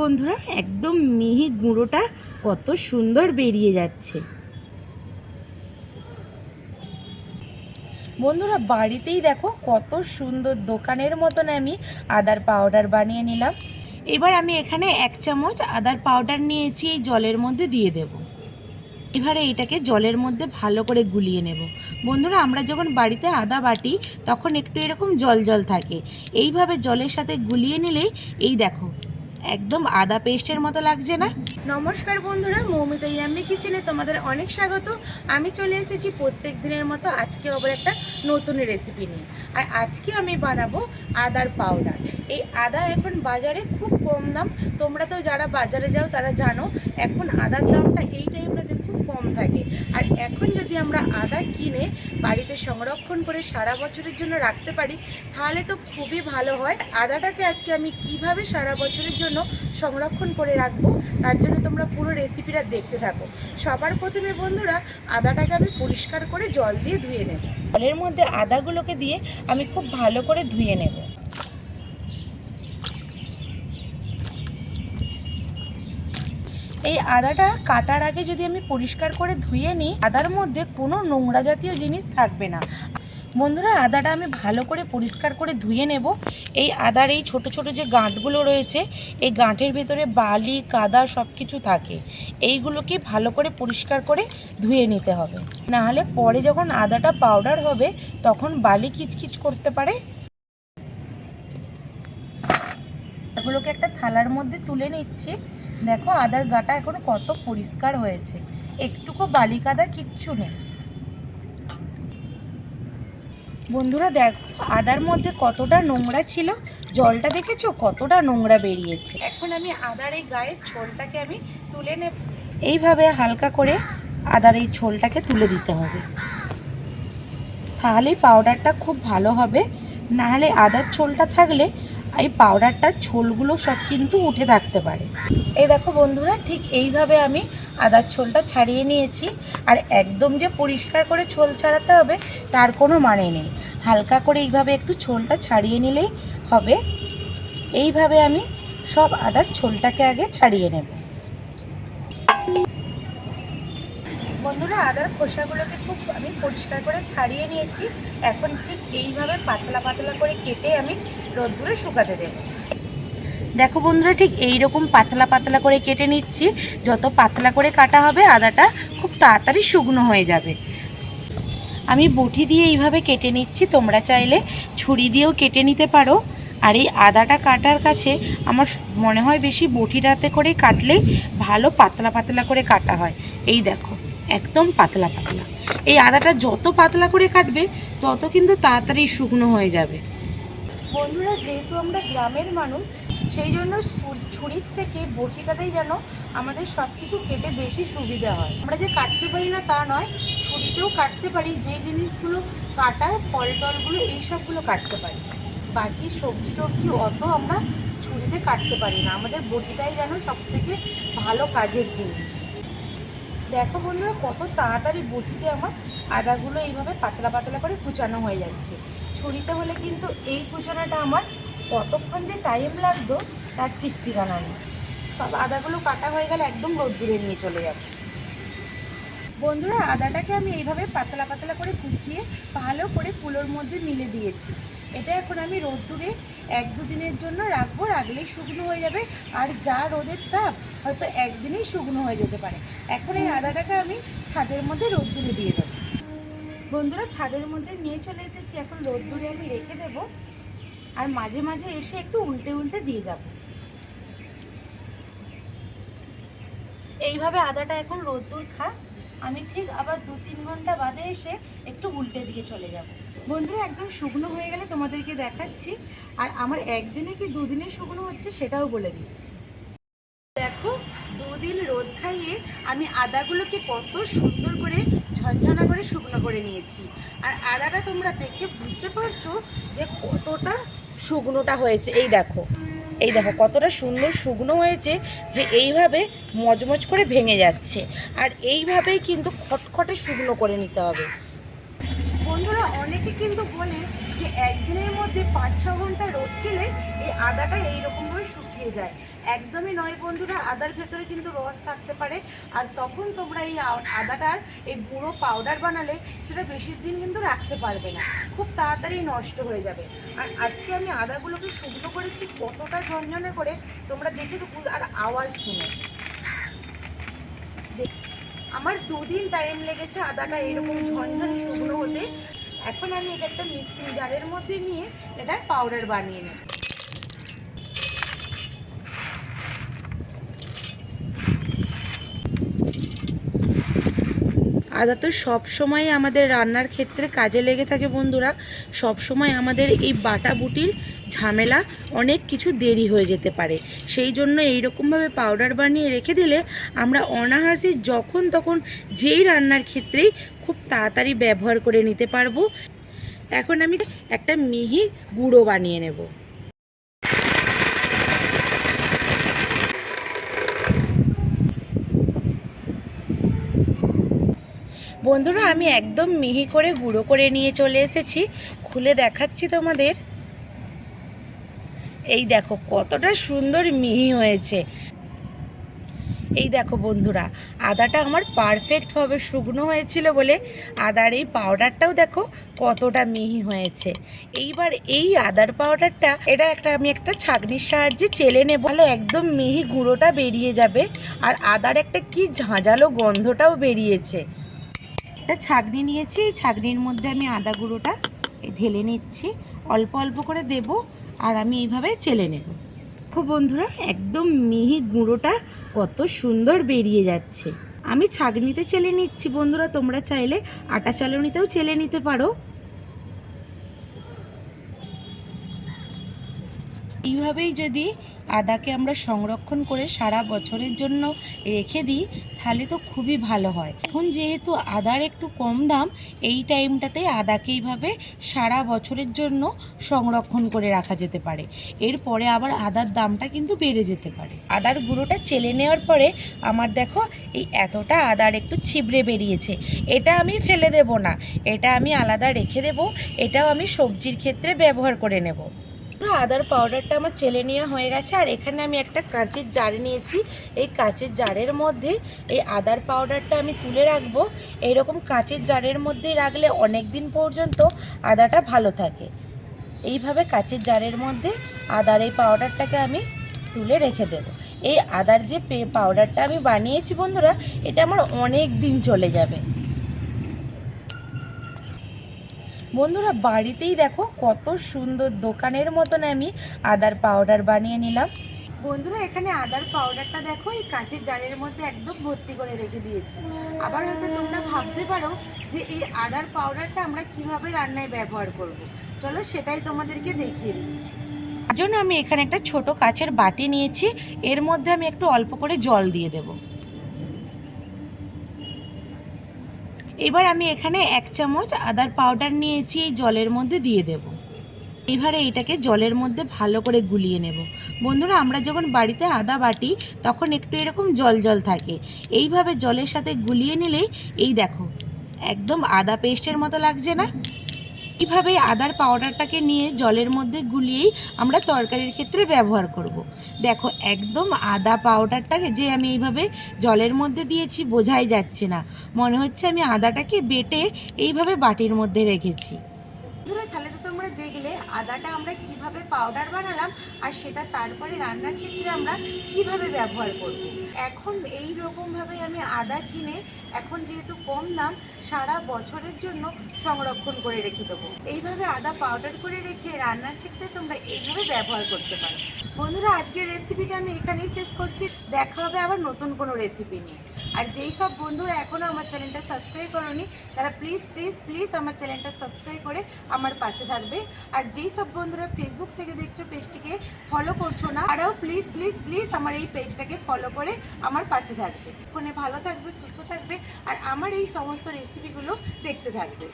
বন্ধুরা, একদম মিহি গুঁড়োটা কত সুন্দর বেরিয়ে যাচ্ছে। বন্ধুরা, বাড়িতেই দেখো কত সুন্দর দোকানের মতন আমি আদার পাউডার বানিয়ে নিলাম। এবার আমি এখানে এক চামচ আদার পাউডার নিয়েছি, এই জলের মধ্যে দিয়ে দেব। এবারে এটাকে জলের মধ্যে ভালো করে গুলিয়ে নেব। বন্ধুরা, আমরা যখন বাড়িতে আদা বাটি, তখন একটু এরকম জল জল থাকে। এইভাবে জলের সাথে গুলিয়ে নিলেই, এই দেখো একদম আদা পেস্টের মতো লাগছে না। নমস্কার বন্ধুরা, মৌমিতা ইয়াম্মি কিচেনে তোমাদের অনেক স্বাগত। আমি চলে এসেছি প্রত্যেক দিনের মতো আজকে আবার একটা নতুন রেসিপি নিয়ে। আর আজকে আমি বানাবো আদার পাউডার এই আদা এখন বাজারে খুব কম দাম। তোমরা তো যারা বাজারে যাও, তারা জানো, এখন আদার দামটা এই টাইমটাতে খুব কম থাকে। আর এখন যদি আমরা আদা কিনে বাড়িতে সংরক্ষণ করে সারা বছরের জন্য রাখতে পারি, তাহলে তো খুবই ভালো হয়। আদাটাকে আজকে আমি কীভাবে সারা বছরের জন্য সংরক্ষণ করে রাখব, তার জন্য তোমরা পুরো রেসিপিটা দেখতে থাকো। সবার প্রথমে বন্ধুরা, আদাটাকে আমি পরিষ্কার করে জল দিয়ে ধুয়ে নেব। জলের মধ্যে আদাগুলোকে দিয়ে আমি খুব ভালো করে ধুয়ে নেব। এই আদাটা কাটার আগে যদি আমি পরিষ্কার করে ধুয়ে নিই, আদার মধ্যে কোনো নোংরা জাতীয় জিনিস থাকবে না। বন্ধুরা, আদাটা আমি ভালো করে পরিষ্কার করে ধুয়ে নেব। এই আদার এই ছোট ছোট যে গাঁটগুলো রয়েছে, এই গাঁটের ভেতরে বালি, কাদা সব কিছু থাকে। এইগুলোকে ভালো করে পরিষ্কার করে ধুয়ে নিতে হবে। নাহলে পরে যখন আদাটা পাউডার হবে, তখন বালি কিচকিচ করতে পারে। এগুলোকে একটা থালার মধ্যে তুলে নিচ্ছি। দেখো, আদার গাটা এখন কত পরিষ্কার হয়েছে। একটুকু বালি কাদা কিচ্ছু নেই। বন্ধুরা দেখ আদার মধ্যে কতটা নোংরা ছিল জলটা দেখেছ? কতটা নোংরা বেরিয়েছে। এখন আমি আদার এই গায়ের ছোলটাকে আমি তুলে নেব। এইভাবে হালকা করে আদার এই ছোলটাকে তুলে দিতে হবে। তাহলেই পাউডারটা খুব ভালো হবে। নাহলে আদার ছোলটা থাকলে এই পাউডারটার ছোলগুলো সব কিন্তু উঠে থাকতে পারে। এই দেখো বন্ধুরা, ঠিক এইভাবে আমি আদার ছোলটা ছাড়িয়ে নিয়েছি। আর একদম যে পরিষ্কার করে ছোল ছাড়াতে হবে, তার কোনো মানে নেই। হালকা করে এইভাবে একটু ছোলটা ছাড়িয়ে নিলেই হবে। এইভাবে আমি সব আদার ছোলটাকে আগে ছাড়িয়ে নেব। বন্ধুরা, আদার খোসাগুলোকে খুব আমি পরিষ্কার করে ছাড়িয়ে নিয়েছি। এখন ঠিক এইভাবে পাতলা পাতলা করে কেটে আমি রোদ্দুরে শুকাতে দেবো। দেখো বন্ধুরা, ঠিক এই রকম পাতলা পাতলা করে কেটে নিচ্ছি। যত পাতলা করে কাটা হবে, আদাটা খুব তাড়াতাড়ি শুকনো হয়ে যাবে। আমি বটি দিয়ে এইভাবে কেটে নিচ্ছি। তোমরা চাইলে ছুরি দিয়েও কেটে নিতে পারো। আর এই আদাটা কাটার কাছে আমার মনে হয় বেশি বটিটাতে করে কাটলেই ভালো পাতলা পাতলা করে কাটা হয়। এই দেখো, একদম পাতলা পাতলা। এই আদাটা যত পাতলা করে কাটবে, তত কিন্তু তাড়াতাড়ি শুকনো হয়ে যাবে। বন্ধুরা, যেহেতু আমরা গ্রামের মানুষ, সেই জন্য ছুরির থেকে বটিটাতেই যেন আমাদের সব কিছু কেটে বেশি সুবিধা হয়। আমরা যে কাটতে পারি না তা নয়, ছুরিতেও কাটতে পারি যে জিনিসগুলো কাটার ফল টলগুলো এইসবগুলো কাটতে পারি। বাকি সবজি টবজি অত আমরা ছুরিতে কাটতে পারি না। আমাদের বটিটাই যেন সব থেকে ভালো কাজের জিনিস। দেখো বন্ধুরা, কত তাড়াতাড়ি বটিতে আমার আদাগুলো এইভাবে পাতলা পাতলা করে কুচানো হয়ে যাচ্ছে। ছুরিতে হলে কিন্তু এই কুচানোটা আমার কতক্ষণ যে টাইম লাগতো, তার ঠিক ঠিকানা নেই। সব আদাগুলো কাটা হয়ে গেলে একদম রোদ্দুরে নিয়ে চলে যাবে বন্ধুরা, আদাটাকে আমি এইভাবে পাতলা পাতলা করে কুচিয়ে ভালো করে কুলোর মধ্যে মিলে দিয়েছি। এটা এখন আমি রোদ্দুরে এক দুদিনের জন্য রাখব রাখলেই শুকনো হয়ে যাবে। আর যা রোদের তাপ হয়তো একদিনেই শুকনো হয়ে যেতে পারে। এখন এই আদাটাকে আমি ছাদের মধ্যে রোদ্দুরে দিয়ে দেবো। বন্ধুরা ছাদের মধ্যে নিয়ে চলে এসেছি। এখন রোদ্দুরে আমি রেখে দেবো। আর মাঝে মাঝে এসে একটু উল্টে উল্টে দিয়ে যাব। এইভাবে আদাটা এখন রোদ্দুর খা আমি ঠিক আবার দু তিন ঘণ্টা বাদে এসে একটু উল্টে দিয়ে চলে যাব। বন্ধুরা একদম শুকনো হয়ে গেলে তোমাদেরকে দেখাচ্ছি। আর আমার একদিনে কি দুদিনে শুকনো হচ্ছে সেটাও বলে দিচ্ছি। দেখো দুদিন রোদ খাইয়ে আমি আদাগুলোকে কত সুন্দর করে ঝনঝনা করে শুকনো করে নিয়েছি। আর আদাটা তোমরা দেখে বুঝতে পারছ যে কতটা শুকনোটা হয়েছে। এই দেখো। এই দেখো কতটা সুন্দর শুকনো হয়েছে যে এইভাবে মজমজ করে ভেঙে যাচ্ছে। আর এইভাবেই কিন্তু খটখটে শুকনো করে নিতে হবে। বন্ধুরা, অনেকে কিন্তু বলে যে একদিনের মধ্যে পাঁচ ছ ঘণ্টা রোদ খেলে এই আদাটা এইরকমভাবে শুকিয়ে যায়। একদমই নয় বন্ধুরা, আদার ভেতরে কিন্তু রস থাকতে পারে। আর তখন তোমরা এই আদাটার এই গুঁড়ো পাউডার বানালে সেটা বেশি দিন কিন্তু রাখতে পারবে না। খুব তাড়াতাড়ি নষ্ট হয়ে যাবে। আর আজকে আমি আদাগুলোকে শুকনো করেছি, কতটা ঝনঝনে করে তোমরা দেখে তো আর আওয়াজ শুনে। আমার দুদিন টাইম লেগেছে আদাটা এরকম ঝনঝনে শুকনো হতে। এখন আমি এটা একটা মিক্সিং জারের মধ্যে নিয়ে এটা পাউডার বানিয়ে নেব। আদা তো সব সময় আমাদের রান্নার ক্ষেত্রে কাজে লেগে থাকে বন্ধুরা। সব সময় আমাদের এই বাটা বুটির ঝামেলা, অনেক কিছু দেরি হয়ে যেতে পারে। সেই জন্য এইরকমভাবে পাউডার বানিয়ে রেখে দিলে আমরা অনাহাসে যখন তখন যেই রান্নার ক্ষেত্রেই খুব তাড়াতাড়ি ব্যবহার করে নিতে পারব। এখন আমি একটা মিহি গুঁড়ো বানিয়ে নেব। বন্ধুরা, আমি একদম মিহি করে গুঁড়ো করে নিয়ে চলে এসেছি। খুলে দেখাচ্ছি তোমাদের। এই দেখো কতটা সুন্দর মিহি হয়েছে। এই দেখো বন্ধুরা, আদাটা আমার পারফেক্টভাবে শুকনো হয়েছিল বলে আদার এই পাউডারটাও দেখো কতটা মিহি হয়েছে। এইবার এই আদার পাউডারটা এটা একটা আমি একটা ছাঁকনির সাহায্যে চেলে নেব। তাহলে একদম মিহি গুঁড়োটা বেরিয়ে যাবে আর আদার একটা কি ঝাঁঝালো গন্ধটাও বেরিয়েছে। একটা ছাগনি নিয়েছি, এই ছাগনির মধ্যে আমি আদা গুঁড়োটা ঢেলে নিচ্ছি। অল্প অল্প করে দেব আর আমি এইভাবে চেলে নেব। দেখো বন্ধুরা, একদম মিহি গুঁড়োটা কত সুন্দর বেরিয়ে যাচ্ছে। আমি ছাগনিতে চেলে নিচ্ছি বন্ধুরা, তোমরা চাইলে আটা চালনিতেও চেলে নিতে পারো। এইভাবেই যদি আদাকে আমরা সংরক্ষণ করে সারা বছরের জন্য রেখে দিই, তাহলে তো খুবই ভালো হয়। এখন যেহেতু আদার একটু কম দাম, এই টাইমটাতে আদাকে এইভাবে সারা বছরের জন্য সংরক্ষণ করে রাখা যেতে পারে। এরপরে আবার আদার দামটা কিন্তু বেড়ে যেতে পারে। আদার গুঁড়োটা চেলে নেওয়ার পরে আমার দেখো, এই এতটা আদার একটু ছিবড়ে বেরিয়েছে। এটা আমি ফেলে দেব না, এটা আমি আলাদা রেখে দেব, এটাও আমি সবজির ক্ষেত্রে ব্যবহার করে নেব। আদার পাউডারটা আমার চেলে নেওয়া হয়ে গেছে, আর এখানে আমি একটা কাঁচের জার নিয়েছি। এই কাঁচের জারের মধ্যে এই আদার পাউডারটা আমি তুলে রাখব। এইরকম কাঁচের জারের মধ্যে রাখলে অনেক দিন পর্যন্ত আদাটা ভালো থাকে। এইভাবে কাঁচের জারের মধ্যে আদার এই পাউডারটাকে আমি তুলে রেখে দেবো। এই আদার যে পাউডারটা আমি বানিয়েছি বন্ধুরা, এটা আমার অনেক দিন চলে যাবে। বন্ধুরা, বাড়িতেই দেখো কত সুন্দর দোকানের মতন আমি আদার পাউডার বানিয়ে নিলাম। বন্ধুরা, এখানে আদার পাউডারটা দেখো, এই কাঁচের জারের মধ্যে একদম ভর্তি করে রেখে দিয়েছি। আবার হয়তো তোমরা ভাবতে পারো যে এই আদার পাউডারটা আমরা কীভাবে রান্নায় ব্যবহার করব। চলো সেটাই তোমাদেরকে দেখিয়ে দিচ্ছি। জন্য আমি এখানে একটা ছোট কাঁচের বাটি নিয়েছি। এর মধ্যে আমি একটু অল্প করে জল দিয়ে দেবো। এবার আমি এখানে এক চামচ আদার পাউডার নিয়েছি এই জলের মধ্যে দিয়ে দেব। এবারে এটাকে জলের মধ্যে ভালো করে গুলিয়ে নেব। বন্ধুরা, আমরা যখন বাড়িতে আদা বাটি, তখন একটু এরকম জল জল থাকে। এইভাবে জলের সাথে গুলিয়ে নিলেই, এই দেখো, একদম আদা পেস্টের মতো লাগছে না? এইভাবে আদার পাউডারটাকে নিয়ে জলের মধ্যে গুলিয়েই আমরা তরকারির ক্ষেত্রে ব্যবহার করব। দেখো, একদম আদা পাউডারটাকে যে আমি এইভাবে জলের মধ্যে দিয়েছি বোঝাই যাচ্ছে না মনে হচ্ছে আমি আদাটাকে বেটে এইভাবে বাটির মধ্যে রেখেছি বন্ধুরা তাহলে তো তোমরা দেখলে আদাটা আমরা কীভাবে পাউডার বানালাম আর সেটা তারপরে রান্নার ক্ষেত্রে আমরা কীভাবে ব্যবহার করব। এখন এই রকমভাবে আমি আদা কিনে এখন যেহেতু কম দাম, সারা বছরের জন্য সংরক্ষণ করে রেখে দেবো। এইভাবে আদা পাউডার করে রেখে রান্নার ক্ষেত্রে তোমরা এইভাবে ব্যবহার করতে পারো। বন্ধুরা, আজকের রেসিপিটা আমি এখানেই শেষ করছি। দেখা হবে আবার নতুন কোনো রেসিপি নিয়ে। আর যেই সব বন্ধুরা এখনও আমার চ্যানেলটা সাবস্ক্রাইব করনি, তারা প্লিজ প্লিজ প্লিজ আমার চ্যানেলটা সাবস্ক্রাইব করে আমার পাশে থাকবে। আর যেই সব বন্ধুরা ফেসবুক থেকে দেখছ পেজটিকে ফলো করছ না আরও প্লিজ প্লিজ প্লিজ আমার এই পেজটাকে ফলো করে আমার পাশে থাকবে। ফোনে ভালো থাকবে, সুস্থ থাকবে, আর আমার এই সমস্ত রেসিপিগুলো দেখতে থাকবে।